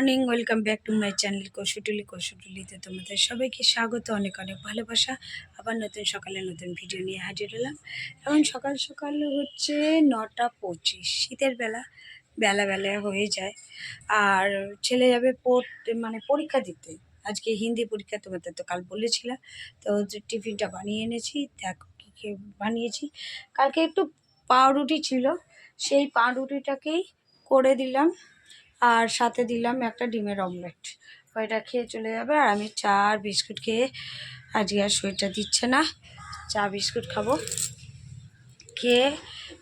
Morning, welcome back to my channel Kaushutuli কৌশুটুলিতে তোমাদের সবাইকে স্বাগত, অনেক অনেক ভালোবাসা। আবার নতুন সকালে নতুন ভিডিও নিয়ে হাজির হলাম। এখন সকাল সকাল হচ্ছে নটা পঁচিশ, শীতের বেলা বেলা বেলা হয়ে যায়। আর ছেলে যাবে পড়তে মানে পরীক্ষা দিতে। আজকে হিন্দি পরীক্ষা তোমাদের তো কাল বলেছিলাম। তো টিফিনটা বানিয়ে এনেছি, দেখো কী বানিয়েছি। কালকে একটু পাউরুটি ছিল, সেই পাউরুটিটাকেই করে দিলাম। আর সাথে দিলাম একটা ডিমের অমলেট। ওইটা খেয়ে চলে যাবে? আর আমি চা আর বিস্কুট খেয়ে আজকে আর শরীরটা দিচ্ছে না। চা, বিস্কুট খাব। খেয়ে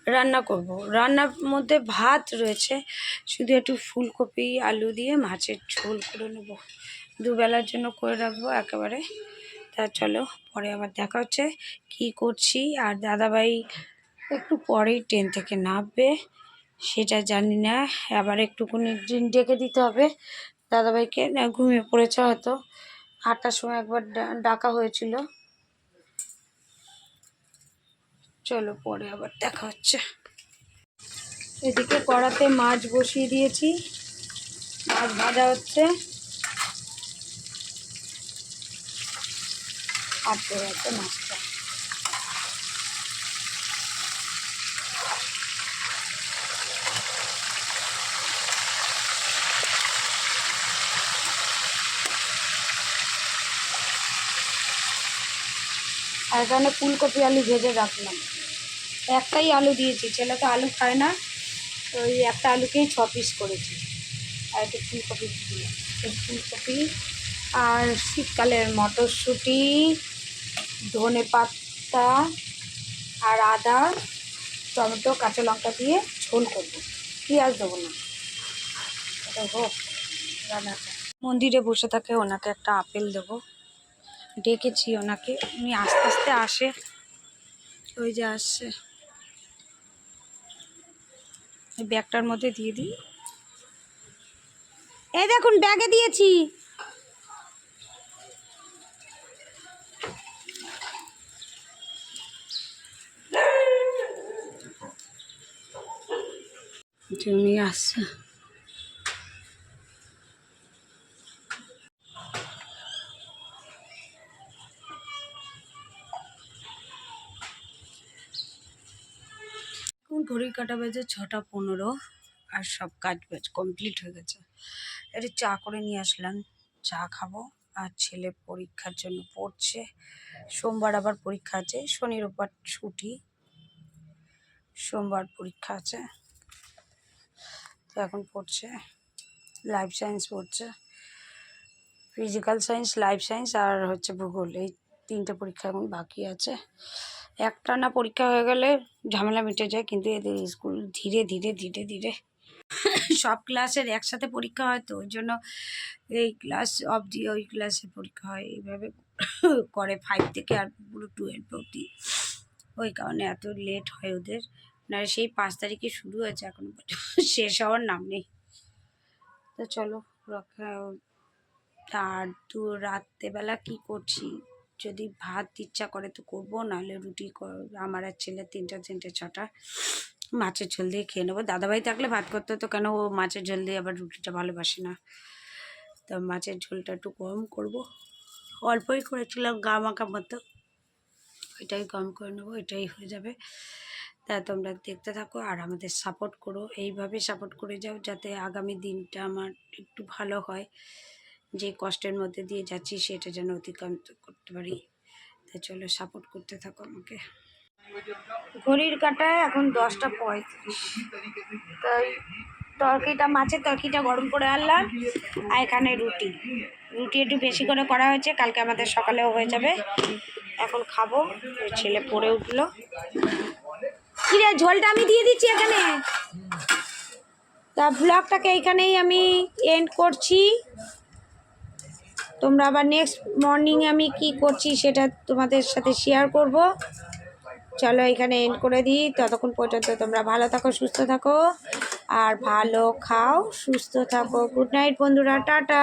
রান্না করব। রান্নার মধ্যে ভাত রয়েছে। শুধু একটু ফুলকপি, আলু দিয়ে মাছের ঝোল করে নেব। দুবেলার জন্য করে রাখব একেবারে। তা চলো, পরে আবার দেখা হচ্ছে। কি করছি? আর দাদাভাই একটু পরেই ট্রেন থেকে নামবে। সেটা জানি না। আবার একটুখানি ড্রিন ডেকে দিতে হবে। দাদাভাইকে। না, ঘুমিয়ে পড়েছে হয়তো। আটটার সময় একবার ডাকা হয়েছিল। চলো, পরে আবার দেখা হচ্ছে। এদিকে কড়াতে মাছ বসিয়ে দিয়েছি। মাছ ভাজা হচ্ছে। আর মাছটা আর এখানে ফুলকপি আলু ভেজে রাখলাম। একটাই আলু দিয়েছি, ছেলে তো আলু খায় না ওই একটা আলুকেই ছ পিস করেছি। আর একটু ফুলকপি দিলাম। ফুলকপি আর শীতকালের মটরশুঁটি, ধনে পাতা আর আদা, টমেটো, কাঁচা লঙ্কা দিয়ে ঝোল করব। পেঁয়াজ দেবো না। হোক, রান্নাটা। মন্দিরে বসে থাকে, ওনাকে একটা আপেল দেবো। ডেকেছি ওনাকে। উনি আস্তে আস্তে আসে। ওই যে আসছে। এই ব্যাগটার মধ্যে দিয়ে দিই। এই দেখুন ব্যাগে দিয়েছি। আসছে। ঘড়ির কাটা বাজে ছটা পনেরো আর সব কাজ বাজ কমপ্লিট হয়ে গেছে। একটু চা করে নিয়ে আসলাম। চা খাব আর ছেলে পরীক্ষার জন্য পড়ছে। সোমবার আবার পরীক্ষা আছে শনি ওপর ছুটি। সোমবার পরীক্ষা আছে। তো এখন পড়ছে। লাইফ সায়েন্স পড়ছে। ফিজিক্যাল সায়েন্স লাইফ সায়েন্স আর হচ্ছে ভূগোল। এই তিনটে পরীক্ষা এখন বাকি আছে। একটা না পরীক্ষা হয়ে গেলে ঝামেলা মিটে যায়, কিন্তু এদের স্কুল ধীরে ধীরে ধীরে ধীরে। সব ক্লাসের একসাথে পরীক্ষা হয় তো, ওই জন্য এই ক্লাস অবধি ওই ক্লাসে পরীক্ষা হয়, এইভাবে করে ফাইভ থেকে আর পুরো টুয়েলভ অবধি। ওই কারণে এত লেট হয় ওদের। না সেই পাঁচ তারিখে শুরু হয়েছে এখনও শেষ হওয়ার নাম নেই। তো চলো আর দু রাত্রেবেলা কী করছি? যদি ভাত ইচ্ছা করে তো করব, নাহলে রুটি আমার আর ছেলে তিনটা, তিনটে, ছটা, মাছের ঝোল দিয়ে খেয়ে নেব। দাদাভাই থাকলে ভাত করতে হতো কেন ও মাছের ঝোল দিয়ে আবার রুটিটা ভালোবাসে না? তো মাছের ঝোলটা একটু কম করব। অল্পই করেছিলাম গা মাখা মতো। এটাই কম করে নেব এটাই হয়ে যাবে। তা তোমরা দেখতে থাকো আর আমাদের সাপোর্ট করো। এইভাবে সাপোর্ট করে যাও যাতে আগামী দিনটা আমার একটু ভালো হয়। যে কষ্টের মধ্যে দিয়ে যাচ্ছি সেটা যেন অতিক্রম করতে পারি। তা চলো সাপোর্ট করতে থাকো আমাকে। ঘড়ির কাটায় এখন দশটা পঁয়ত্রিশ। তাই তরকিটা মাছের তরকিটা গরম করে আনলাম আর এখানে রুটি। রুটি একটু বেশি করে করা হয়েছে, কালকে আমাদের সকালেও হয়ে যাবে। এখন খাব ছেলে পড়ে উঠল। কিরে, ঝোলটা আমি দিয়ে দিচ্ছি এখানে? তা ব্লগটাকে এইখানেই আমি এন্ড করছি। তোমরা আবার নেক্সট মর্নিংয়ে আমি কি করছি সেটা তোমাদের সাথে শেয়ার করব। চলো এখানে এন্ড করে দিই। ততক্ষণ পর্যন্ত তোমরা ভালো থাকো, সুস্থ থাকো। আর ভালো খাও, সুস্থ থাকো। গুড নাইট বন্ধুরা। টাটা।